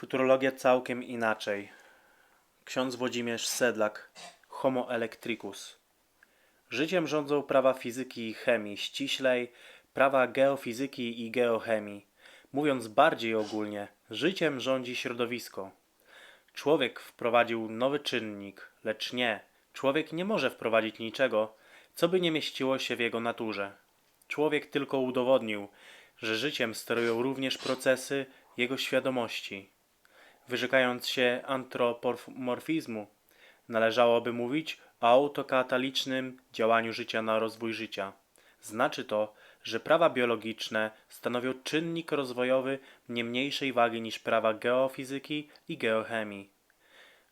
Futurologia całkiem inaczej. Ksiądz Włodzimierz Sedlak, Homo electricus. Życiem rządzą prawa fizyki i chemii, ściślej prawa geofizyki i geochemii. Mówiąc bardziej ogólnie, życiem rządzi środowisko. Człowiek wprowadził nowy czynnik, lecz nie, człowiek nie może wprowadzić niczego, co by nie mieściło się w jego naturze. Człowiek tylko udowodnił, że życiem sterują również procesy jego świadomości. Wyrzekając się antropomorfizmu, należałoby mówić o autokatalicznym działaniu życia na rozwój życia. Znaczy to, że prawa biologiczne stanowią czynnik rozwojowy nie mniejszej wagi niż prawa geofizyki i geochemii.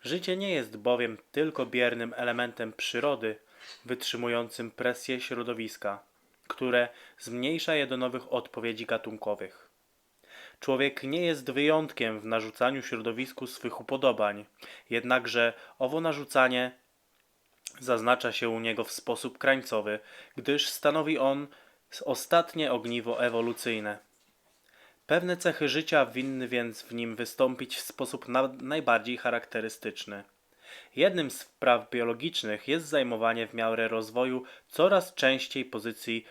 Życie nie jest bowiem tylko biernym elementem przyrody, wytrzymującym presję środowiska, które zmniejsza je do nowych odpowiedzi gatunkowych. Człowiek nie jest wyjątkiem w narzucaniu środowisku swych upodobań, jednakże owo narzucanie zaznacza się u niego w sposób krańcowy, gdyż stanowi on ostatnie ogniwo ewolucyjne. Pewne cechy życia winny więc w nim wystąpić w sposób na, najbardziej charakterystyczny. Jednym z praw biologicznych jest zajmowanie w miarę rozwoju coraz częściej pozycji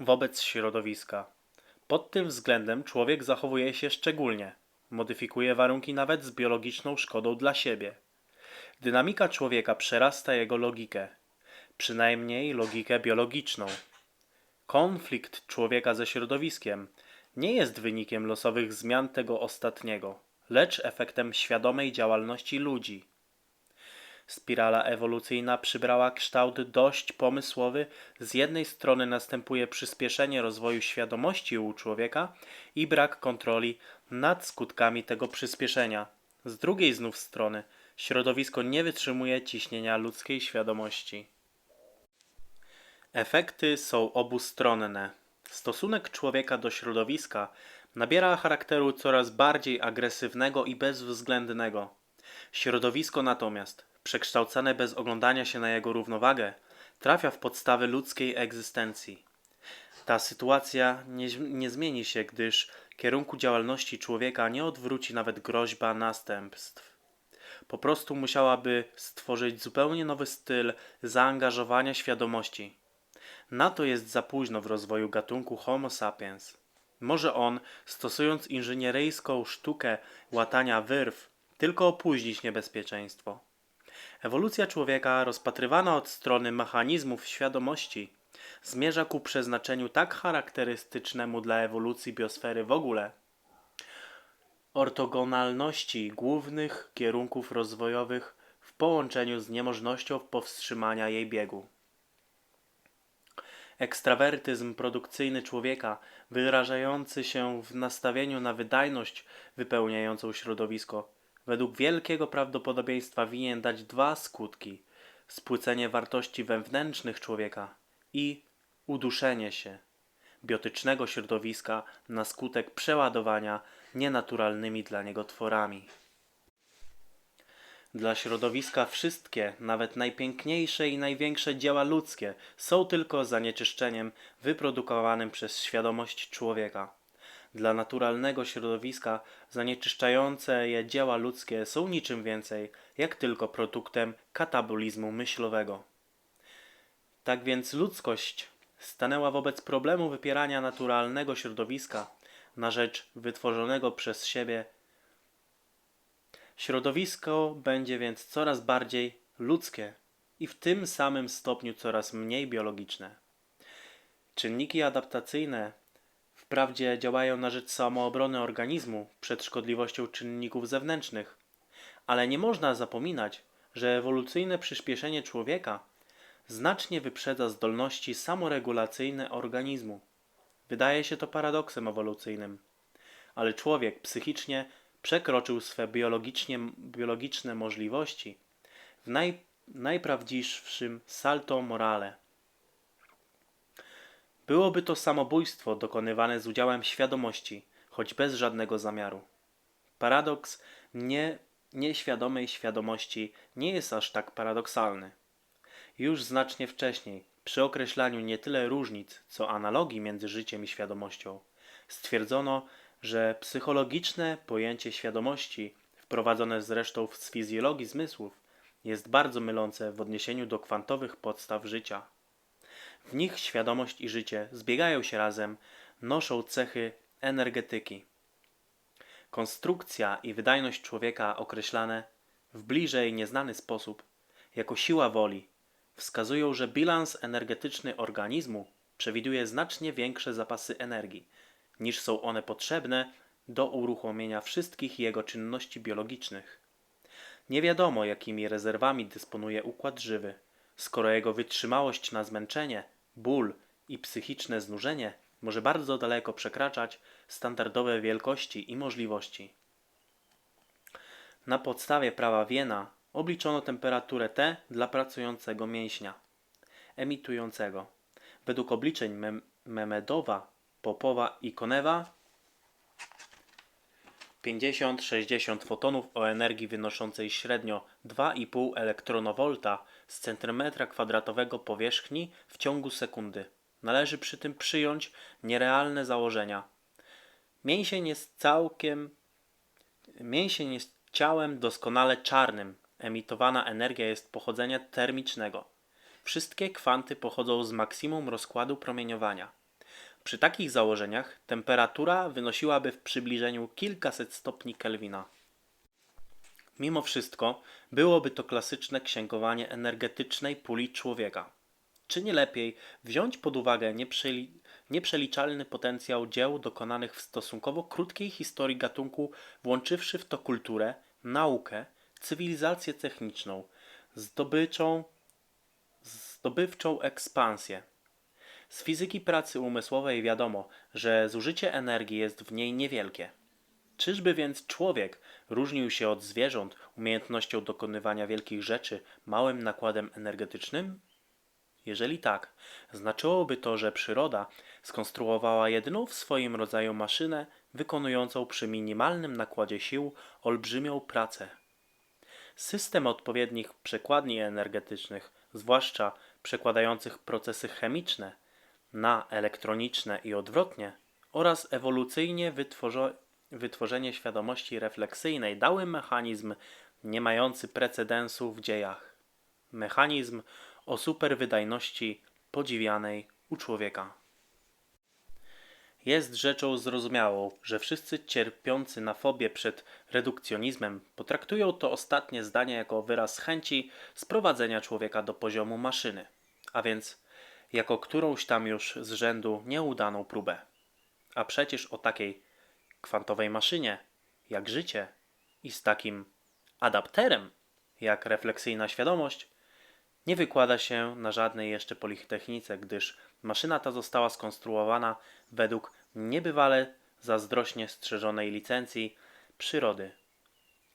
wobec środowiska. Pod tym względem człowiek zachowuje się szczególnie, modyfikuje warunki nawet z biologiczną szkodą dla siebie. Dynamika człowieka przerasta jego logikę, przynajmniej logikę biologiczną. Konflikt człowieka ze środowiskiem nie jest wynikiem losowych zmian tego ostatniego, lecz efektem świadomej działalności ludzi. Spirala ewolucyjna przybrała kształt dość pomysłowy. Z jednej strony następuje przyspieszenie rozwoju świadomości u człowieka i brak kontroli nad skutkami tego przyspieszenia. Z drugiej znów strony środowisko nie wytrzymuje ciśnienia ludzkiej świadomości. Efekty są obustronne. Stosunek człowieka do środowiska nabiera charakteru coraz bardziej agresywnego i bezwzględnego. Środowisko natomiast, przekształcane bez oglądania się na jego równowagę, trafia w podstawy ludzkiej egzystencji. Ta sytuacja nie, nie zmieni się, gdyż kierunku działalności człowieka nie odwróci nawet groźba następstw. Po prostu musiałaby stworzyć zupełnie nowy styl zaangażowania świadomości. Na to jest za późno w rozwoju gatunku Homo sapiens. Może on, stosując inżynieryjską sztukę łatania wyrw, tylko opóźnić niebezpieczeństwo. Ewolucja człowieka, rozpatrywana od strony mechanizmów świadomości, zmierza ku przeznaczeniu tak charakterystycznemu dla ewolucji biosfery w ogóle ortogonalności głównych kierunków rozwojowych w połączeniu z niemożnością powstrzymania jej biegu. Ekstrawertyzm produkcyjny człowieka, wyrażający się w nastawieniu na wydajność wypełniającą środowisko, według wielkiego prawdopodobieństwa winien dać dwa skutki: spłycenie wartości wewnętrznych człowieka i uduszenie się biotycznego środowiska na skutek przeładowania nienaturalnymi dla niego tworami. Dla środowiska wszystkie, nawet najpiękniejsze i największe dzieła ludzkie są tylko zanieczyszczeniem wyprodukowanym przez świadomość człowieka. Dla naturalnego środowiska zanieczyszczające je dzieła ludzkie są niczym więcej, jak tylko produktem katabolizmu myślowego. Tak więc ludzkość stanęła wobec problemu wypierania naturalnego środowiska na rzecz wytworzonego przez siebie. Środowisko będzie więc coraz bardziej ludzkie i w tym samym stopniu coraz mniej biologiczne. Czynniki adaptacyjne wprawdzie działają na rzecz samoobrony organizmu przed szkodliwością czynników zewnętrznych, ale nie można zapominać, że ewolucyjne przyspieszenie człowieka znacznie wyprzedza zdolności samoregulacyjne organizmu. Wydaje się to paradoksem ewolucyjnym, ale człowiek psychicznie przekroczył swe biologicznie, biologiczne możliwości w naj, najprawdziwszym salto morale. Byłoby to samobójstwo dokonywane z udziałem świadomości, choć bez żadnego zamiaru. Paradoks nie, nieświadomej świadomości nie jest aż tak paradoksalny. Już znacznie wcześniej, przy określaniu nie tyle różnic, co analogii między życiem i świadomością, stwierdzono, że psychologiczne pojęcie świadomości, wprowadzone zresztą z fizjologii zmysłów, jest bardzo mylące w odniesieniu do kwantowych podstaw życia. W nich świadomość i życie zbiegają się razem, noszą cechy energetyki. Konstrukcja i wydajność człowieka określane w bliżej nieznany sposób jako siła woli wskazują, że bilans energetyczny organizmu przewiduje znacznie większe zapasy energii, niż są one potrzebne do uruchomienia wszystkich jego czynności biologicznych. Nie wiadomo, jakimi rezerwami dysponuje układ żywy, skoro jego wytrzymałość na zmęczenie, ból i psychiczne znużenie może bardzo daleko przekraczać standardowe wielkości i możliwości. Na podstawie prawa Wiena obliczono temperaturę T dla pracującego mięśnia emitującego. Według obliczeń Mem Memedowa, Popowa i Konewa 50-60 fotonów o energii wynoszącej średnio 2,5 elektronowolta z centymetra kwadratowego powierzchni w ciągu sekundy. Należy przy tym przyjąć nierealne założenia. Mięsień jest całkiem mięsień jest ciałem doskonale czarnym. Emitowana energia jest pochodzenia termicznego. Wszystkie kwanty pochodzą z maksimum rozkładu promieniowania. Przy takich założeniach temperatura wynosiłaby w przybliżeniu kilkaset stopni Kelwina. Mimo wszystko byłoby to klasyczne księgowanie energetycznej puli człowieka. Czy nie lepiej wziąć pod uwagę nieprzeli nieprzeliczalny potencjał dzieł dokonanych w stosunkowo krótkiej historii gatunku, włączywszy w to kulturę, naukę, cywilizację techniczną, zdobyczą, zdobywczą ekspansję? Z fizyki pracy umysłowej wiadomo, że zużycie energii jest w niej niewielkie. Czyżby więc człowiek różnił się od zwierząt umiejętnością dokonywania wielkich rzeczy małym nakładem energetycznym? Jeżeli tak, znaczyłoby to, że przyroda skonstruowała jedyną w swoim rodzaju maszynę wykonującą przy minimalnym nakładzie sił olbrzymią pracę. System odpowiednich przekładni energetycznych, zwłaszcza przekładających procesy chemiczne na elektroniczne i odwrotnie, oraz ewolucyjnie wytworzo- wytworzenie świadomości refleksyjnej dały mechanizm nie mający precedensu w dziejach. Mechanizm o superwydajności podziwianej u człowieka. Jest rzeczą zrozumiałą, że wszyscy cierpiący na fobię przed redukcjonizmem potraktują to ostatnie zdanie jako wyraz chęci sprowadzenia człowieka do poziomu maszyny, a więc jako którąś tam już z rzędu nieudaną próbę. A przecież o takiej kwantowej maszynie jak życie i z takim adapterem jak refleksyjna świadomość nie wykłada się na żadnej jeszcze politechnice, gdyż maszyna ta została skonstruowana według niebywale zazdrośnie strzeżonej licencji przyrody.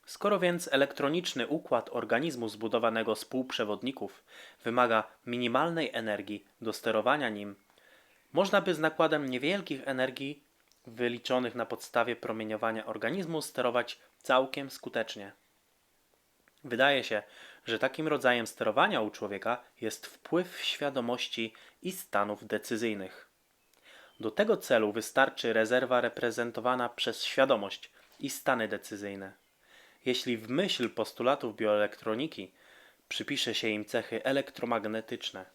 Skoro więc elektroniczny układ organizmu zbudowanego z półprzewodników wymaga minimalnej energii do sterowania nim, można by z nakładem niewielkich energii wyliczonych na podstawie promieniowania organizmu sterować całkiem skutecznie. Wydaje się, że takim rodzajem sterowania u człowieka jest wpływ świadomości i stanów decyzyjnych. Do tego celu wystarczy rezerwa reprezentowana przez świadomość i stany decyzyjne. Jeśli w myśl postulatów bioelektroniki przypisze się im cechy elektromagnetyczne.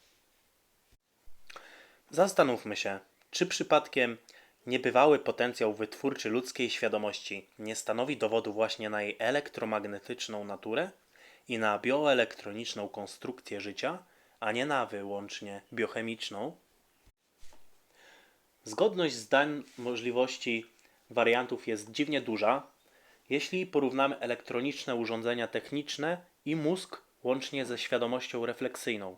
Zastanówmy się, czy przypadkiem niebywały potencjał wytwórczy ludzkiej świadomości nie stanowi dowodu właśnie na jej elektromagnetyczną naturę i na bioelektroniczną konstrukcję życia, a nie na wyłącznie biochemiczną? Zgodność zdań możliwości wariantów jest dziwnie duża, jeśli porównamy elektroniczne urządzenia techniczne i mózg łącznie ze świadomością refleksyjną.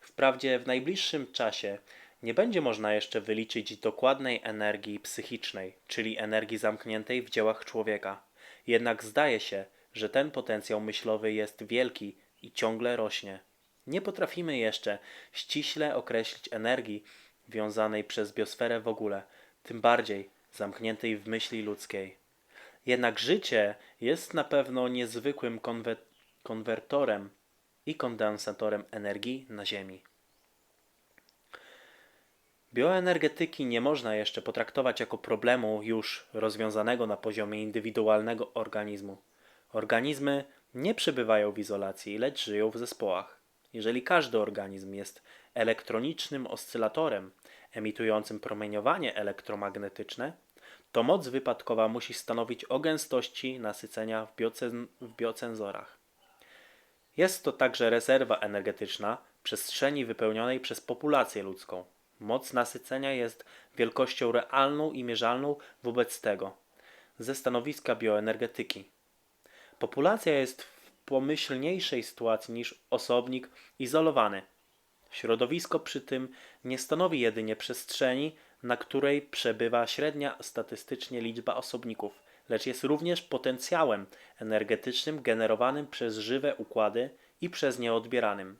Wprawdzie w najbliższym czasie nie będzie można jeszcze wyliczyć dokładnej energii psychicznej, czyli energii zamkniętej w dziełach człowieka. Jednak zdaje się, że ten potencjał myślowy jest wielki i ciągle rośnie. Nie potrafimy jeszcze ściśle określić energii wiązanej przez biosferę w ogóle, tym bardziej zamkniętej w myśli ludzkiej. Jednak życie jest na pewno niezwykłym konwe- konwertorem i kondensatorem energii na Ziemi. Bioenergetyki nie można jeszcze potraktować jako problemu już rozwiązanego na poziomie indywidualnego organizmu. Organizmy nie przebywają w izolacji, lecz żyją w zespołach. Jeżeli każdy organizm jest elektronicznym oscylatorem emitującym promieniowanie elektromagnetyczne, to moc wypadkowa musi stanowić o gęstości nasycenia w, biocen- w biocenzorach. Jest to także rezerwa energetyczna przestrzeni wypełnionej przez populację ludzką. Moc nasycenia jest wielkością realną i mierzalną wobec tego ze stanowiska bioenergetyki. Populacja jest w pomyślniejszej sytuacji niż osobnik izolowany. Środowisko przy tym nie stanowi jedynie przestrzeni, na której przebywa średnia statystycznie liczba osobników, lecz jest również potencjałem energetycznym generowanym przez żywe układy i przez nie odbieranym.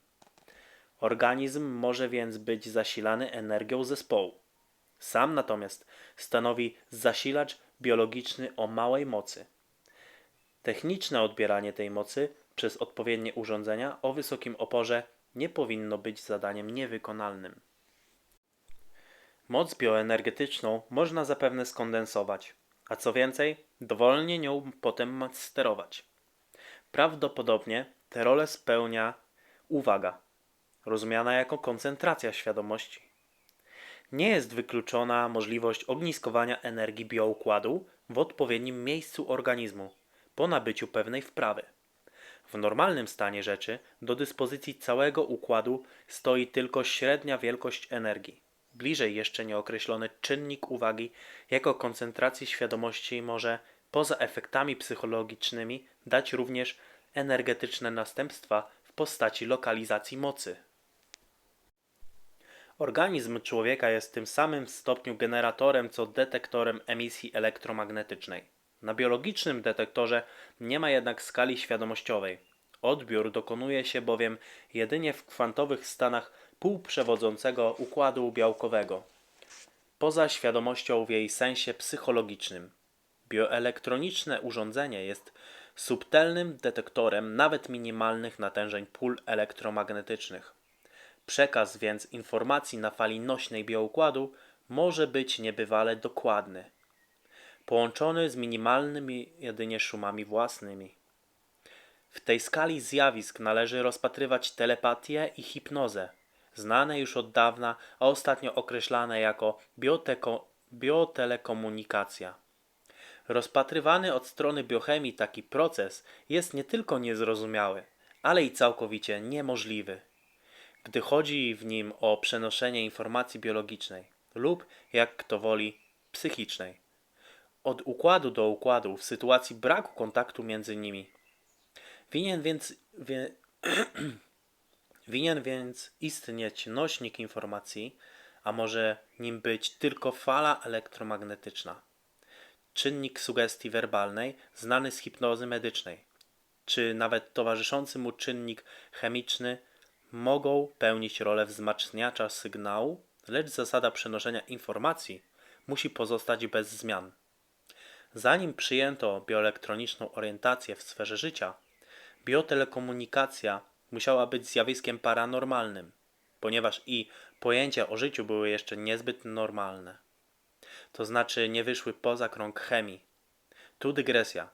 Organizm może więc być zasilany energią zespołu. Sam natomiast stanowi zasilacz biologiczny o małej mocy. Techniczne odbieranie tej mocy przez odpowiednie urządzenia o wysokim oporze nie powinno być zadaniem niewykonalnym. Moc bioenergetyczną można zapewne skondensować, a co więcej, dowolnie nią potem sterować. Prawdopodobnie tę rolę spełnia uwaga, rozumiana jako koncentracja świadomości. Nie jest wykluczona możliwość ogniskowania energii bioukładu w odpowiednim miejscu organizmu po nabyciu pewnej wprawy. W normalnym stanie rzeczy do dyspozycji całego układu stoi tylko średnia wielkość energii. Bliżej jeszcze nieokreślony czynnik uwagi jako koncentracji świadomości może, poza efektami psychologicznymi, dać również energetyczne następstwa w postaci lokalizacji mocy. Organizm człowieka jest tym samym stopniu generatorem co detektorem emisji elektromagnetycznej. Na biologicznym detektorze nie ma jednak skali świadomościowej. Odbiór dokonuje się bowiem jedynie w kwantowych stanach półprzewodzącego układu białkowego, poza świadomością w jej sensie psychologicznym. Bioelektroniczne urządzenie jest subtelnym detektorem nawet minimalnych natężeń pól elektromagnetycznych. Przekaz więc informacji na fali nośnej bioukładu może być niebywale dokładny, połączony z minimalnymi jedynie szumami własnymi. W tej skali zjawisk należy rozpatrywać telepatię i hipnozę, znane już od dawna, a ostatnio określane jako bioteko- biotelekomunikacja. Rozpatrywany od strony biochemii taki proces jest nie tylko niezrozumiały, ale i całkowicie niemożliwy gdy chodzi w nim o przenoszenie informacji biologicznej lub, jak kto woli, psychicznej, od układu do układu w sytuacji braku kontaktu między nimi. Winien więc, wie, winien więc istnieć nośnik informacji, a może nim być tylko fala elektromagnetyczna, czynnik sugestii werbalnej znany z hipnozy medycznej, czy nawet towarzyszący mu czynnik chemiczny mogą pełnić rolę wzmacniacza sygnału, lecz zasada przenoszenia informacji musi pozostać bez zmian. Zanim przyjęto bioelektroniczną orientację w sferze życia, biotelekomunikacja musiała być zjawiskiem paranormalnym, ponieważ i pojęcia o życiu były jeszcze niezbyt normalne. To znaczy nie wyszły poza krąg chemii. Tu dygresja.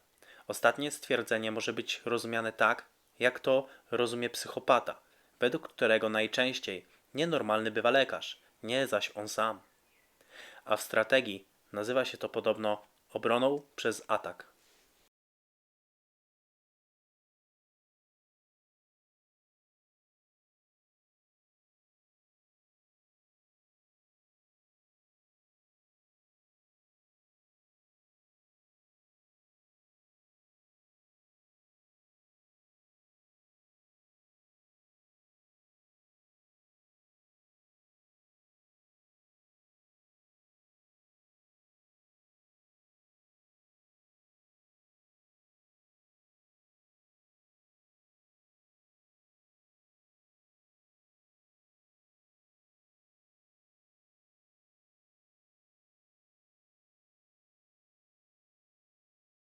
Ostatnie stwierdzenie może być rozumiane tak, jak to rozumie psychopata – według którego najczęściej nienormalny bywa lekarz, nie zaś on sam. A w strategii nazywa się to podobno obroną przez atak.